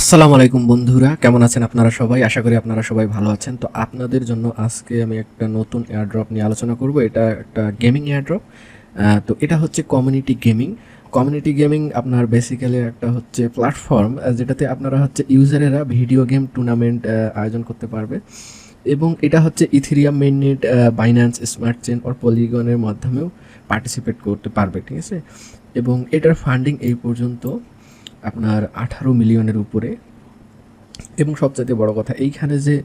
আসসালামু আলাইকুম বন্ধুরা, কেমন আছেন আপনারা সবাই? আশা করি আপনারা সবাই ভালো আছেন। তো আপনাদের জন্য আজকে আমি একটা নতুন এয়ারড্রপ নিয়ে আলোচনা করব। এটা একটা গেমিং এয়ারড্রপ তো এটা হচ্ছে কমিউনিটি গেমিং কমিউনিটি গেমিং আপনার বেসিক্যালি একটা হচ্ছে প্ল্যাটফর্ম যেটাতে আপনারা হচ্ছে ইউজারেরা ভিডিও গেম টুর্নামেন্ট আয়োজন করতে পারবে। এবং এটা হচ্ছে Ethereum mainnet Binance smart chain or পলিগনের মাধ্যমেও পার্টিসিপেট করতে পারবে, ঠিক আছে? এবং এটার ফান্ডিং এই পর্যন্ত। আপনার আঠারো মিলিয়নের উপরে। এবং সবচাইতে বড় কথা, এইখানে যে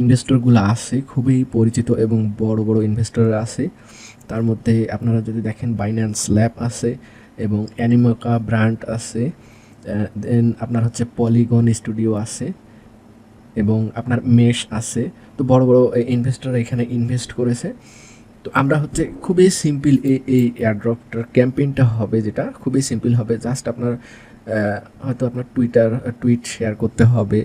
ইনভেস্টরগুলো আছে, খুবই পরিচিত এবং বড় বড় ইনভেস্টররা আছে, তার মধ্যে আপনারা যদি দেখেন বাইন্যান্স ল্যাব আছে এবং অ্যানিমাকা ব্র্যান্ড আছে দেন আপনার হচ্ছে পলিগন স্টুডিও আছে এবং আপনার মেশ আছে। তো বড় বড় ইনভেস্টর এখানে ইনভেস্ট করেছে। তো আমরা হচ্ছে খুবই সিম্পল এই এই এয়ারড্রপটার ক্যাম্পেইনটা হবে যেটা, খুবই সিম্পল হবে। জাস্ট আপনার হয়তো আপনার টুইটার টুইট শেয়ার করতে হবে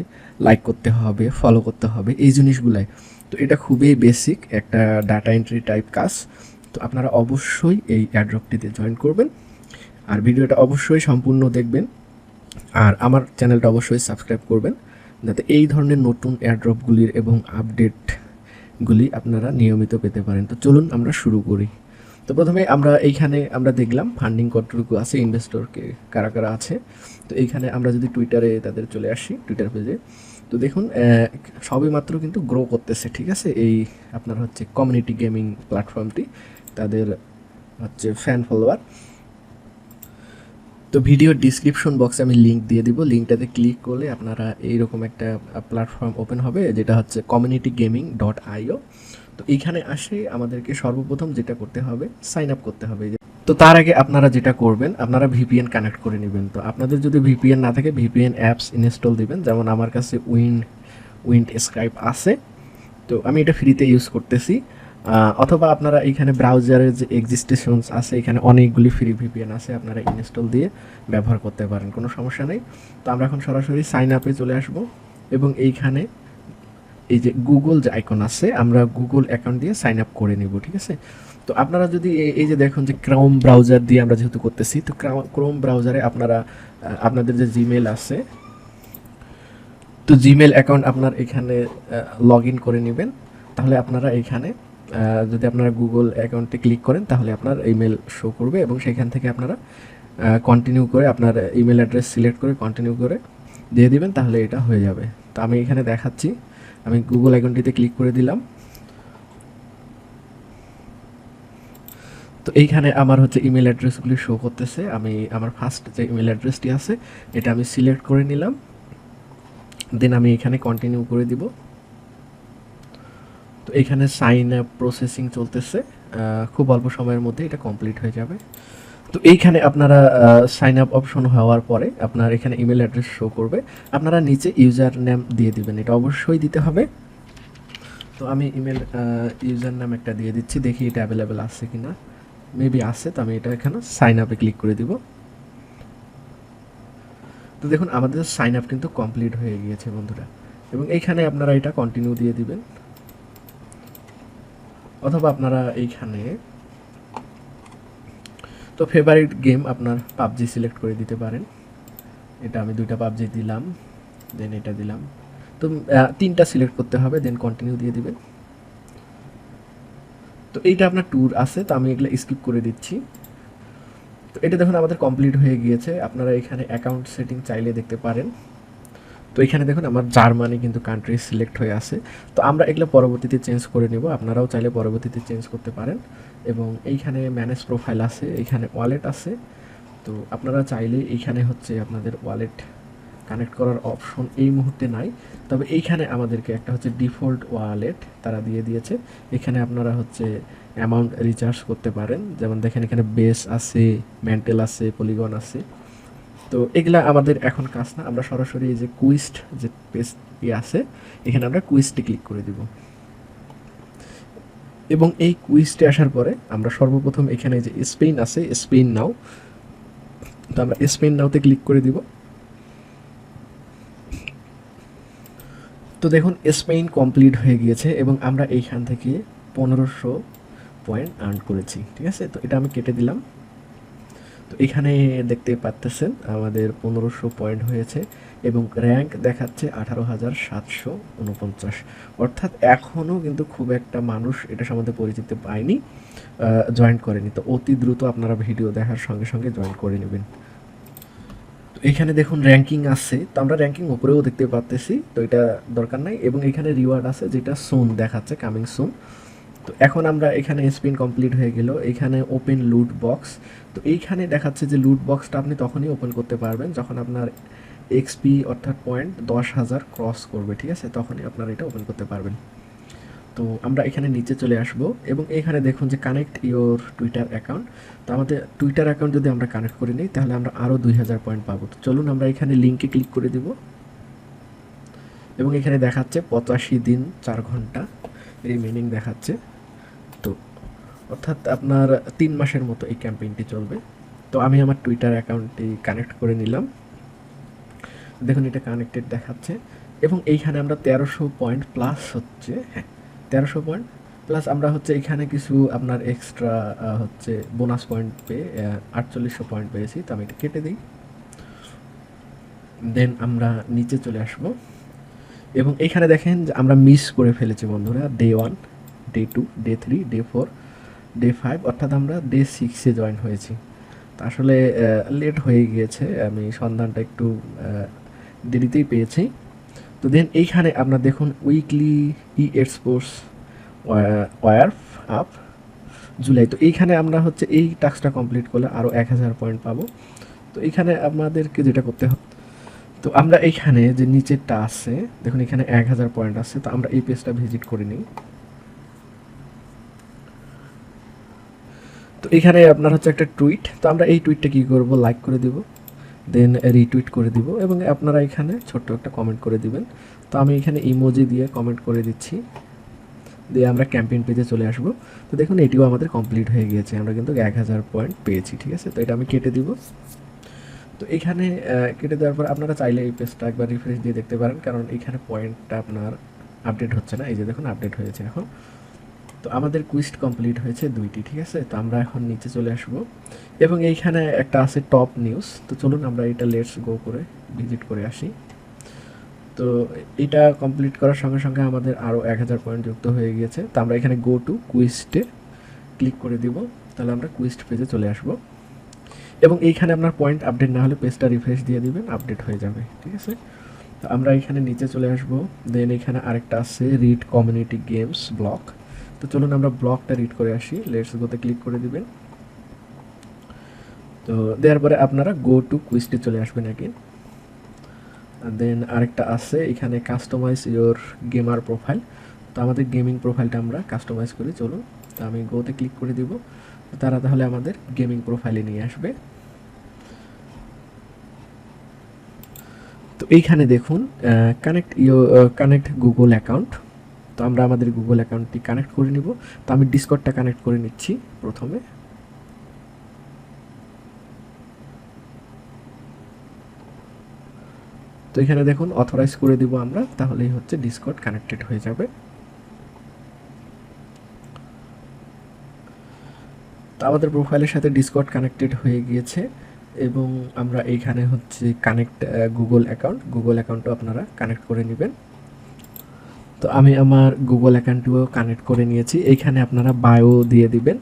লাইক করতে হবে ফলো করতে হবে, এই জিনিসগুলাই। তো এটা খুবই বেসিক একটা ডাটা এন্ট্রি টাইপ কাজ। তো আপনারা অবশ্যই এই অ্যাড্রপটিতে জয়েন করবেন। আর ভিডিওটা অবশ্যই সম্পূর্ণ দেখবেন। আর আমার চ্যানেলটা অবশ্যই সাবস্ক্রাইব করবেন। যাতে এই ধরনের নতুন এয়ারড্রপগুলির এবং আপডেটগুলি আপনারা নিয়মিত পেতে পারেন। তো চলুন আমরা শুরু করি। তো প্রথমে আমরা এইখানে আমরা দেখলাম ফান্ডিং কতটুকু আছে ইনভেস্টরকে কারা কারা আছে। তো এইখানে আমরা যদি টুইটারে তাদের চলে আসি টুইটার পেজে তো দেখুন আহ, সবে মাত্র কিন্তু গ্রো করতেছে ঠিক আছে? এই আপনার হচ্ছে কমিউনিটি গেমিং প্ল্যাটফর্মটি তাদের হচ্ছে ফ্যান ফলোয়ার তো ভিডিও ডিসক্রিপশন বক্সে আমি লিঙ্ক দিয়ে দিব। লিঙ্কটাতে ক্লিক করলে আপনারা এইরকম একটা প্ল্যাটফর্ম ওপেন হবে যেটা হচ্ছে কমিউনিটি গেমিং ডট আইও তো এইখানে আসে আমাদেরকে সর্বপ্রথম যেটা করতে হবে সাইন আপ করতে হবে। তো তার আগে আপনারা যেটা করবেন, আপনারা ভিপিএন কানেক্ট করে নেবেন। তো আপনাদের যদি ভিপিএন না থাকে ভিপিএন অ্যাপস ইনস্টল দিবেন। যেমন আমার কাছে উইন্ড উইন্ড স্ক্রাইপ আছে। তো আমি এটা ফ্রিতে ইউজ করতেছি। অথবা আপনারা এখানে ব্রাউজারের যে এক্সিস্টেশনস আছে, এখানে অনেকগুলি ফ্রি ভিপিএন আছে, আপনারা ইনস্টল দিয়ে ব্যবহার করতে পারেন। কোনো সমস্যা নেই। তো আমরা এখন সরাসরি সাইন আপে চলে আসব। এবং এইখানে এই যে গুগল যে আইকন আছে, আমরা গুগল অ্যাকাউন্ট দিয়ে সাইন আপ করে নিব, ঠিক আছে? তো আপনারা যদি এই- যে দেখুন যে ক্রোম ব্রাউজার দিয়ে আমরা যেহেতু করতেছি, তো ক্রোম ব্রাউজারে আপনারা আপনাদের যে জিমেল আছে, তো জিমেল অ্যাকাউন্ট আপনার এখানে লগ ইন করে নেবেন। তাহলে আপনারা এখানে যদি আপনারা গুগল অ্যাকাউন্টে ক্লিক করেন, তাহলে আপনার ইমেল শো করবে এবং সেখান থেকে আপনারা কন্টিনিউ করে আপনার ইমেল অ্যাড্রেস সিলেক্ট করে কন্টিনিউ করে দিয়ে দিবেন, তাহলে এটা হয়ে যাবে। তো আমি এখানে দেখাচ্ছি। আমি গুগল অ্যাকাউন্টটিতে ক্লিক করে দিলাম। তো এইখানে আমার হচ্ছে ইমেল অ্যাড্রেসগুলি শো করতেছে। আমি আমার ফার্স্ট যে ইমেল অ্যাড্রেসটি আছে, এটা আমি সিলেক্ট করে নিলাম। দেন আমি এখানে কন্টিনিউ করে দিব। তো এখানে সাইন আপ প্রসেসিং চলতেছে। খুব অল্প সময়ের মধ্যে এটা কমপ্লিট হয়ে যাবে। তো এইখানে আপনারা সাইন আপ অপশন হওয়ার পরে আপনার এখানে ইমেল অ্যাড্রেস শো করবে। আপনারা নিচে ইউজার নেম দিয়ে দিবেন, এটা অবশ্যই দিতে হবে। তো আমি ইমেল ইউজার নাম একটা দিয়ে দিচ্ছি, দেখি এটা অ্যাভেলেবেল আছে কিনা। মেবি আছে, তো আমি এটা এখানে সাইন আপে ক্লিক করে দিব। তো দেখুন, আমাদের সাইন আপ কিন্তু কমপ্লিট হয়ে গিয়েছে বন্ধুরা। এবং এইখানে আপনারা এটা কন্টিনিউ দিয়ে দিবেন। অথবা আপনারা এইখানে তো ফেভারিট গেম আপনার পাবজি সিলেক্ট করে দিতে পারেন। এটা আমি দুইটা পাবজি দিলাম দেন এটা দিলাম। তো তিনটা সিলেক্ট করতে হবে দেন কন্টিনিউ দিয়ে দিবেন। তো এইটা আপনার ট্যুর আছে, তো আমি এগুলো স্কিপ করে দিচ্ছি। তো এটা দেখুন আমাদের কমপ্লিট হয়ে গিয়েছে, আপনারা এখানে অ্যাকাউন্ট সেটিং চাইলে দেখতে পারেন। তো এখানে দেখুন আমার জার্মানি কিন্তু কান্ট্রি সিলেক্ট হয়ে আছে। তো আমরা এগুলো পরবর্তীতে চেঞ্জ করে নেব। আপনারাও চাইলে পরবর্তীতে চেঞ্জ করতে পারেন। এবং এইখানে ম্যানেজ প্রোফাইল আছে, এইখানে ওয়ালেট আছে। তো আপনারা চাইলে এইখানে হচ্ছে আপনাদের ওয়ালেট কানেক্ট করার অপশন এই মুহূর্তে নাই। তবে এইখানে আমাদেরকে একটা হচ্ছে ডিফল্ট ওয়ালেট তারা দিয়ে দিয়েছে। এখানে আপনারা হচ্ছে অ্যামাউন্ট রিচার্জ করতে পারেন। যেমন দেখেন এখানে বেস আছে মেন্টেল আছে পলিগন আছে। তো এগুলা আমাদের এখন কাজ না। আমরা সরাসরি এই যে কুইস্ট যে পেজ ই আছে, এখানে আমরা কুইস্টে ক্লিক করে দিব। এবং এই কুইস্টে আসার পরে আমরা সর্বপ্রথম এখানে যে স্পেন আছে স্পেন নাও। তো আমরা স্পেন নাওতে ক্লিক করে দিব। তো দেখুন স্পেন কমপ্লিট হয়ে গিয়েছে এবং আমরা এইখান থেকে পনেরোশো পয়েন্ট আর্ন করেছি, ঠিক আছে? তো এটা আমি কেটে দিলাম। তো এখানে দেখতে পাচ্তেছেন, আমাদের পনেরোশো পয়েন্ট হয়েছে এবং র্যাঙ্ক দেখাচ্ছে আঠারো হাজার সাতশো উনপঞ্চাশ। অর্থাৎ এখনও কিন্তু খুব একটা মানুষ এটা সম্বন্ধে পরিচিতি পায়নি জয়েন করেনি। তো অতি দ্রুত আপনারা ভিডিও দেখার সঙ্গে সঙ্গে জয়েন করে নেবেন। তো এখানে দেখুন র্যাঙ্কিং আছে, তো আমরা র্যাঙ্কিং উপরেও দেখতে পাচ্তেছি তো এটা দরকার নাই। এবং এখানে রিওয়ার্ড আছে যেটা সুন দেখাচ্ছে, কামিং সুন। তো এখন আমরা এখানে স্পিন কমপ্লিট হয়ে গেল। এখানে ওপেন লুট বক্স তো এইখানে দেখাচ্ছে যে লুট বক্সটা আপনি তখনই ওপেন করতে পারবেন যখন আপনার এক্সপি অর্থাৎ পয়েন্ট দশ হাজার ক্রস করবে, ঠিক আছে? তখনই আপনারা এটা ওপেন করতে পারবেন। তো আমরা এখানে নিচে চলে আসব এবং এখানে দেখুন যে কানেক্ট ইওর টুইটার অ্যাকাউন্ট তো আমাদের টুইটার অ্যাকাউন্ট যদি আমরা কানেক্ট করে নিই, তাহলে আমরা আরও দুই হাজার পয়েন্ট পাবো। তো চলুন আমরা এখানে লিঙ্কে ক্লিক করে দিব। এবং এখানে দেখাচ্ছে পঁচাশি দিন চার ঘণ্টা। রিমেনিং দেখাচ্ছে। তো অর্থাৎ আপনার তিন মাসের মতো এই ক্যাম্পেইনটি চলবে। তো আমি আমার টুইটার অ্যাকাউন্টটি কানেক্ট করে নিলাম। দেখুন, এটা কানেক্টেড দেখাচ্ছে। এবং এইখানে আমরা তেরোশো পয়েন্ট প্লাস হচ্ছে হ্যাঁ তেরোশো পয়েন্ট প্লাস আমরা হচ্ছে এখানে কিছু আপনার এক্সট্রা হচ্ছে বোনাস পয়েন্ট পেয়ে আটচল্লিশশো পয়েন্ট পেয়েছি। তো আমি এটা কেটে দিই। দেন আমরা নিচে চলে আসব। এবং এখানে দেখেন যে আমরা মিস করে ফেলেছি বন্ধুরা day one day two day three day four day five অর্থাৎ আমরা ডে সিক্সে জয়েন হয়েছি। আসলে লেট হয়ে গিয়েছে, আমি সন্ধানটা একটু দেরিতেই পেয়েছি। তো দেন এইখানে আপনার দেখুন weekly esports wrap up July. তো এইখানে আমরা হচ্ছে, এই টাস্কটা কমপ্লিট করলে আরও এক হাজার পয়েন্ট পাবো। তো এইখানে আমাদেরকে যেটা করতে হবে তো আমরা এইখানে যে নিচেরটা আছে, দেখুন এখানে এক হাজার পয়েন্ট আছে, তো আমরা এই পেজটা ভিজিট করে নিই। তো এখানে আপনার হচ্ছে একটা টুইট তো আমরা এই টুইটটা কী করব? লাইক করে দিব দেন রিটুইট করে দিব এবং আপনারা এখানে ছোট্ট একটা কমেন্ট করে দিবেন। তো আমি এখানে ইমোজি দিয়ে কমেন্ট করে দিচ্ছি। দিয়ে আমরা ক্যাম্পেইন পেজে চলে আসব। তো দেখুন, এটিও আমাদের কমপ্লিট হয়ে গিয়েছে। আমরা কিন্তু এক হাজার পয়েন্ট পেয়েছি, ঠিক আছে? তো এটা আমি কেটে দিব। তো এখানে কেটে দেওয়ার পর আপনারা চাইলে এই পেজটা একবার রিফ্রেশ দিয়ে দেখতে পারেন। কারণ এখানে পয়েন্টটা আপনার আপডেট হচ্ছে না। এই যে দেখুন আপডেট হয়েছে এখন। তো আমাদের কুইস্ট কমপ্লিট হয়েছে দুইটি, ঠিক আছে? তো আমরা এখন নিচে চলে আসব। এবং এইখানে একটা আছে টপ নিউজ তো চলুন আমরা এটা লেটস গো করে ভিজিট করে আসি। তো এটা কমপ্লিট করার সঙ্গে সঙ্গে আমাদের আরও এক হাজার পয়েন্ট যুক্ত হয়ে গিয়েছে। তো আমরা এখানে গো টু কুইস্টে ক্লিক করে দিব। তাহলে আমরা কুইস্ট পেজে চলে আসব। এবং এইখানে আপনার পয়েন্ট আপডেট না হলে পেজটা রিফ্রেশ দিয়ে দিবেন আপডেট হয়ে যাবে, ঠিক আছে? তো আমরা এখানে নিচে চলে আসব। দেন এখানে আরেকটা আছে রিড কমিউনিটি গেমস ব্লক তো চলুন আমরা ব্লকটা রিড করে আসি। লেটস গোতে ক্লিক করে দিবেন। তো দেওয়ার পরে আপনারা গো টু কুইস্টে চলে আসবেন একই দেন আরেকটা আছে, এখানে কাস্টমাইজ ইওর গেমার প্রোফাইল তো আমাদের গেমিং প্রোফাইলটা আমরা কাস্টমাইজ করি, চলুন। তো আমি গোতে ক্লিক করে দিব। তারা তাহলে আমাদের গেমিং প্রোফাইলে নিয়ে আসবে। তো এইখানে দেখুন connect you connect Google account তো আমরা আমাদের গুগল অ্যাকাউন্টটি কানেক্ট করে নিব। তো আমি ডিসকর্ডটা কানেক্ট করে নিচ্ছি প্রথমে। তো এখানে দেখুন অথরাইজ করে দিব আমরা, তাহলেই হচ্ছে ডিসকর্ড কানেক্টেড হয়ে যাবে। তো আমাদের প্রোফাইলের সাথে ডিসকর্ড কানেক্টেড হয়ে গিয়েছে এবং আমরা এইখানে হচ্ছে কানেক্ট গুগল অ্যাকাউন্ট গুগল অ্যাকাউন্টও আপনারা কানেক্ট করে নেবেন। তো আমি আমার গুগল অ্যাকাউন্টটিও কানেক্ট করে নিয়েছি। এইখানে আপনারা বায়ো দিয়ে দিবেন।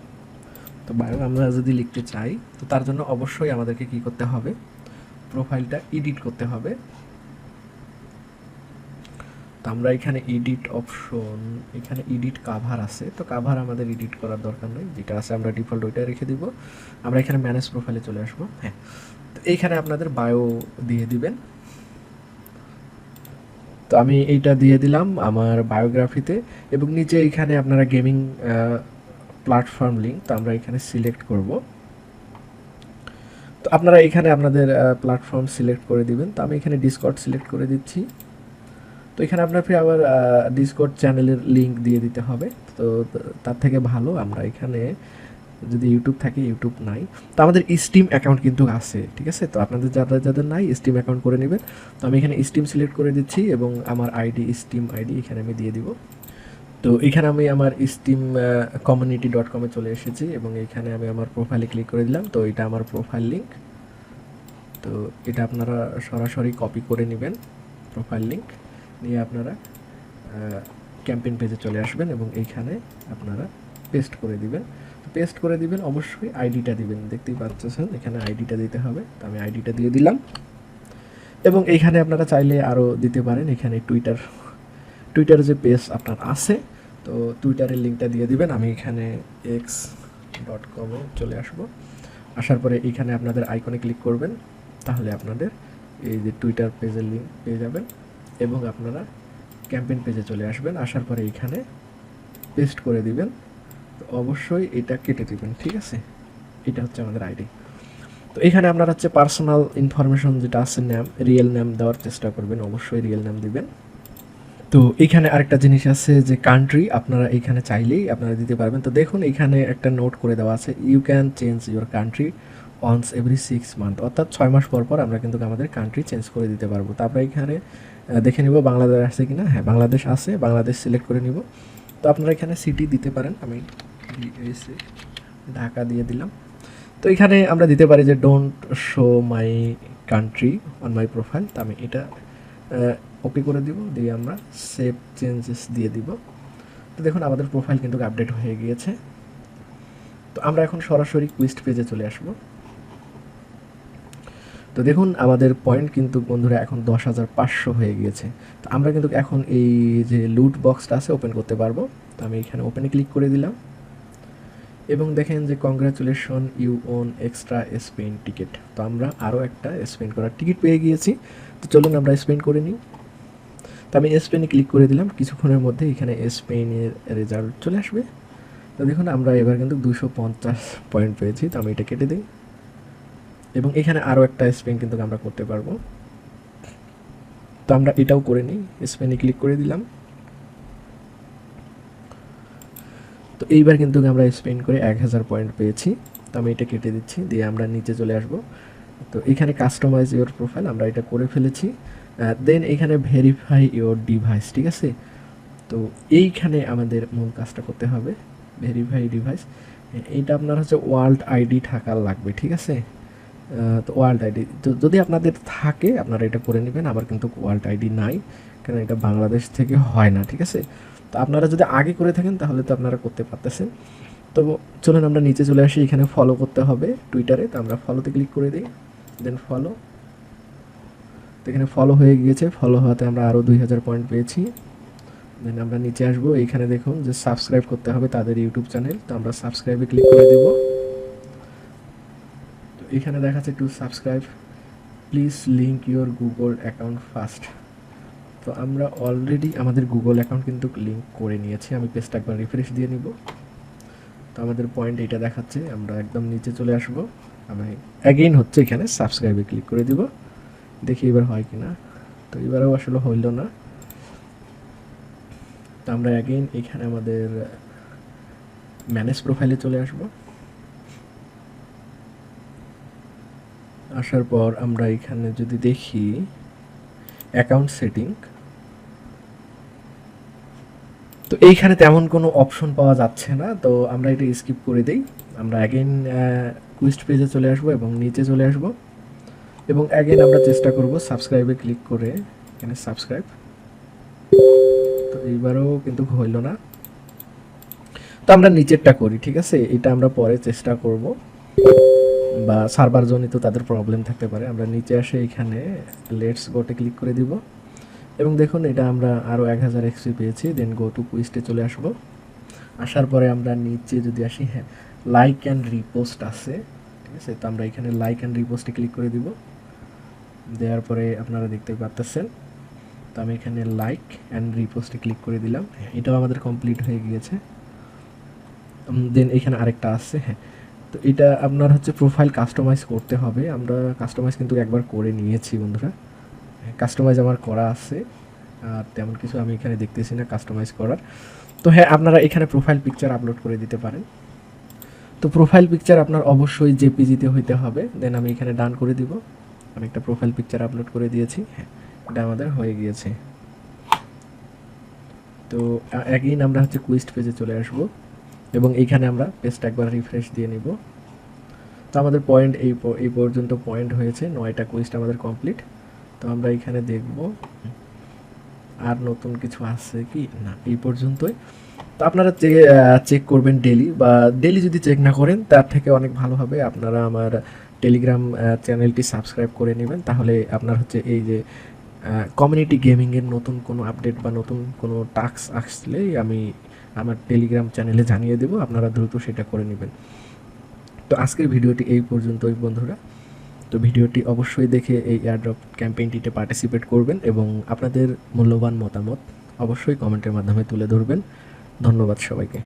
তো বায়ো আমরা যদি লিখতে চাই, তো তার জন্য অবশ্যই আমাদেরকে কি করতে হবে? প্রোফাইলটা এডিট করতে হবে। তো আমরা এখানে এডিট অপশন এখানে এডিট কাভার আছে। তো কাভার আমাদের এডিট করার দরকার নেই। যেটা আছে আমরা ডিফল্ট ওইটা রেখে দিব। আমরা এখানে ম্যানেজ প্রোফাইলে চলে আসব। হ্যাঁ। তো এইখানে আপনাদের বায়ো দিয়ে দিবেন। তো আমি এইটা দিয়ে দিলাম আমার বায়োগ্রাফিতে এবং নিচে এখানে আপনারা গেমিং প্ল্যাটফর্ম লিঙ্ক তো আমরা এখানে সিলেক্ট করব। তো আপনারা এখানে আপনাদের প্ল্যাটফর্ম সিলেক্ট করে দিবেন। তো আমি এখানে ডিসকর্ড সিলেক্ট করে দিচ্ছি। তো এখানে আপনার ফিরে আবার ডিসকর্ড চ্যানেলের লিঙ্ক দিয়ে দিতে হবে। তো, তার থেকে ভালো আমরা এখানে যদি ইউটিউব থাকে ইউটিউব নাই। তো আমাদের স্টিম অ্যাকাউন্ট কিন্তু আছে, ঠিক আছে? তো আপনাদের যাদের যাদের নাই স্টিম অ্যাকাউন্ট করে নেবেন। তো আমি এখানে স্টিম সিলেক্ট করে দিচ্ছি এবং আমার আইডি স্টিম আইডি এখানে আমি দিয়ে দিব। তো এখানে আমি আমার স্টিম কমিউনিটি ডট কমে চলে এসেছি এবং এখানে আমি আমার প্রোফাইলে ক্লিক করে দিলাম। তো এটা আমার প্রোফাইল লিঙ্ক তো এটা আপনারা সরাসরি কপি করে নেবেন প্রোফাইল লিঙ্ক নিয়ে আপনারা ক্যাম্পেইন পেজে চলে আসবেন এবং এইখানে আপনারা পেস্ট করে দিবেন। পেস্ট করে দিবেন, অবশ্যই আইডিটা দিবেন। দেখতেই পাচ্ছেন, এখানে আইডিটা দিতে হবে। তো আমি আইডিটা দিয়ে দিলাম। এবং এইখানে আপনারা চাইলে আরও দিতে পারেন। এখানে টুইটার টুইটার যে পেজ আপনার আছে, তো টুইটারের লিঙ্কটা দিয়ে দিবেন। আমি এখানে এক্স ডট কমে চলে আসব। আসার পরে এখানে আপনাদের আইকনে ক্লিক করবেন। তাহলে আপনাদের এই যে টুইটার পেজের লিঙ্ক পেয়ে যাবেন এবং আপনারা ক্যাম্পেইন পেজে চলে আসবেন। আসার পরে এখানে পেস্ট করে দিবেন। অবশ্যই এটা কেটে দিবেন, ঠিক আছে? এটা হচ্ছে আমাদের আইডি। তো এখানে আপনারা হচ্ছে পার্সোনাল ইনফরমেশন যেটা আছে নাম রিয়েল নাম দেওয়ার চেষ্টা করবেন, অবশ্যই রিয়েল নাম দিবেন। তো এখানে আরেকটা জিনিস আছে যে কান্ট্রি আপনারা এখানে চাইলেই আপনারা দিতে পারবেন। তো দেখুন, এখানে একটা নোট করে দেওয়া আছে you can change your country once every six month অর্থাৎ ছয় মাস পর পর আমরা কিন্তু আমাদের কান্ট্রি চেঞ্জ করে দিতে পারব। তারপরে এখানে দেখে নিব বাংলাদেশ আছে কিনা? হ্যাঁ বাংলাদেশ আছে, বাংলাদেশ সিলেক্ট করে নিব। তো আপনারা এখানে সিটি দিতে পারেন। আমি DAC ঢাকা দিয়ে দিলাম। তো এখানে আমরা দিতে পারি যে don't show my country on my profile তো আমি এটা ওকে করে দিব, দিয়ে আমরা সেভ চেঞ্জেস দিয়ে দিব। তো দেখুন, আমাদের প্রোফাইল কিন্তু আপডেট হয়ে গিয়েছে। তো আমরা এখন সরাসরি কুইস্ট পেজে চলে আসব। তো দেখুন, আমাদের পয়েন্ট কিন্তু বন্ধুরা এখন দশ হাজার পাঁচশো হয়ে গিয়েছে। তো আমরা কিন্তু এখন এই যে লুট বক্সটা আছে ওপেন করতে পারব। তো আমি এখানে ওপেনে ক্লিক করে দিলাম। এবং দেখেন যে congratulation you won extra spin ticket তো আমরা আরও একটা স্পেন করার টিকিট পেয়ে গিয়েছি। তো চলুন আমরা স্পেন করে নিই। তো আমি স্পেনে ক্লিক করে দিলাম। কিছুক্ষণের মধ্যে এখানে স্পেনের রেজাল্ট চলে আসবে। তো দেখুন, আমরা এবার কিন্তু দুশো পঞ্চাশ পয়েন্ট পেয়েছি। তো আমি এটা কেটে দিই। এবং এখানে আরও একটা স্পেন কিন্তু আমরা করতে পারব। তো আমরা এটাও করে নিই স্পেনে ক্লিক করে দিলাম। তো এইবার কিন্তু আমরা স্পেন্ড করে এক হাজার পয়েন্ট পেয়েছি। তো আমি এটা কেটে দিচ্ছি, দিয়ে আমরা নিচে চলে আসব। তো এখানে কাস্টমাইজ ইওর প্রোফাইল আমরা এটা করে ফেলেছি। দেন এখানে ভেরিফাই ইওর ডিভাইস ঠিক আছে? তো এইখানে আমাদের মূল কাজটা করতে হবে ভেরিফাই ডিভাইস এইটা আপনার হচ্ছে ওয়ার্ল্ড আইডি থাকা লাগবে, ঠিক আছে? তো ওয়ার্ল্ড আইডি যদি আপনাদের থাকে, আপনারা এটা করে নেবেন, আবার কিন্তু ওয়ার্ল্ড আইডি নাই কারণ এটা বাংলাদেশ থেকে হয় না, ঠিক আছে? তো আপনারা যদি আগে করে থাকেন, তাহলে তো আপনারা করতে পারতেছেন। তো চলুন আমরা নিচে চলে আসি, এখানে ফলো করতে হবে টুইটারে তো আমরা ফলোতে ক্লিক করে দিই দেন ফলো তো এখানে ফলো হয়ে গিয়েছে ফলো হওয়াতে আমরা আরও দুই হাজার পয়েন্ট পেয়েছি। দেন আমরা নিচে আসব, এইখানে দেখুন যে সাবস্ক্রাইব করতে হবে তাদের ইউটিউব চ্যানেল তো আমরা সাবস্ক্রাইবে ক্লিক করে দেবো। এখানে দেখাচ্ছে to subscribe please link your Google account first তো আমরা অলরেডি আমাদের গুগল অ্যাকাউন্ট কিন্তু লিঙ্ক করে নিয়েছি। আমি পেজটা একবার রিফ্রেশ দিয়ে নিব। তো আমাদের পয়েন্ট এটা দেখাচ্ছে। আমরা একদম নিচে চলে আসব। আমি অ্যাগেইন হচ্ছে এখানে সাবস্ক্রাইবে ক্লিক করে দিব। দেখি এবার হয় কি না তো এবারেও আসলে হইল না। তো আমরা অ্যাগেইন এখানে আমাদের ম্যানেজ প্রোফাইলে চলে আসব। আসার পর আমরা এখানে যদি দেখি অ্যাকাউন্ট সেটিং তো এইখানে তেমন কোনো অপশন পাওয়া যাচ্ছে না, তো আমরা এটা স্কিপ করে দিই। আমরা অ্যাগেন কুইস্ট পেজে চলে আসব এবং নিচে চলে আসব। এবং অ্যাগেন আমরা চেষ্টা করব সাবস্ক্রাইবে ক্লিক করে এখানে সাবস্ক্রাইব তো এইবারও কিন্তু হইল না। তো আমরা নিচেরটা করি, ঠিক আছে? এটা আমরা পরে চেষ্টা করব। বা সার্ভার জনিত তাদের প্রবলেম থাকতে পারে। আমরা নিচে আসে এখানে লেটস গোটে ক্লিক করে দিব। এবং দেখুন এটা আমরা আরও এক হাজার এক্সপি পেয়েছি দেন গো টু কুইস্টে চলে আসব। আসার পরে আমরা নিচে যদি আসি হ্যাঁ লাইক অ্যান্ড রিপোস্ট আছে ঠিক আছে? তো আমরা এখানে লাইক অ্যান্ড রিপোস্টে ক্লিক করে দিব। দেওয়ার পরে আপনারা দেখতে পাচ্ছেন তো আমি এখানে লাইক অ্যান্ড রিপোস্টে ক্লিক করে দিলাম। হ্যাঁ, এটাও আমাদের কমপ্লিট হয়ে গিয়েছে। দেন এখানে আরেকটা আছে হ্যাঁ তো এটা আপনার হচ্ছে প্রোফাইল কাস্টমাইজ করতে হবে। আমরা কাস্টমাইজ কিন্তু একবার করে নিয়েছি বন্ধুরা। কাস্টমাইজ আমার করা আছে। আর তেমন কিছু আমি এখানে দেখতেছি না কাস্টমাইজ করার। তো হ্যাঁ আপনারা এখানে প্রোফাইল পিকচার আপলোড করে দিতে পারেন। তো প্রোফাইল পিকচার আপনার অবশ্যই জেপিজিতে হইতে হবে। দেন আমি এখানে ডান করে দিব। আমি একটা প্রোফাইল পিকচার আপলোড করে দিয়েছি। হ্যাঁ এটা আমাদের হয়ে গিয়েছে। তো একদিন আমরা হচ্ছে কুইস্ট পেজে চলে আসব। এবং এইখানে আমরা পেজটা একবার রিফ্রেশ দিয়ে নিব। তো আমাদের পয়েন্ট এই এই পর্যন্ত পয়েন্ট হয়েছে, নয়টা কুইস্ট আমাদের কমপ্লিট তো আমরা এখানে দেখব। আর নতুন কিছু আছে কি? না, এই পর্যন্তই। তো আপনারা চেক করবেন ডেলি বা ডেলি যদি চেক না করেন, তার থেকে অনেক ভালো হবে। আপনারা আমার টেলিগ্রাম চ্যানেলটি সাবস্ক্রাইব করে নেবেন। তাহলে আপনার হচ্ছে এই যে কমিউনিটি গেমিংয়ের নতুন কোনো আপডেট বা নতুন কোনো টাস্ক আসলেই আমি আমার টেলিগ্রাম চ্যানেলে জানিয়ে দেবো, আপনারা দ্রুত সেটা করে নেবেন। তো আজকের ভিডিওটি এই পর্যন্তই বন্ধুরা। তো ভিডিওটি অবশ্যই দেখে এই এয়ারড্রপ ক্যাম্পেইনটিতে পার্টিসিপেট করবেন এবং আপনাদের মূল্যবান মতামত অবশ্যই কমেন্টের মাধ্যমে তুলে ধরবেন। ধন্যবাদ সবাইকে।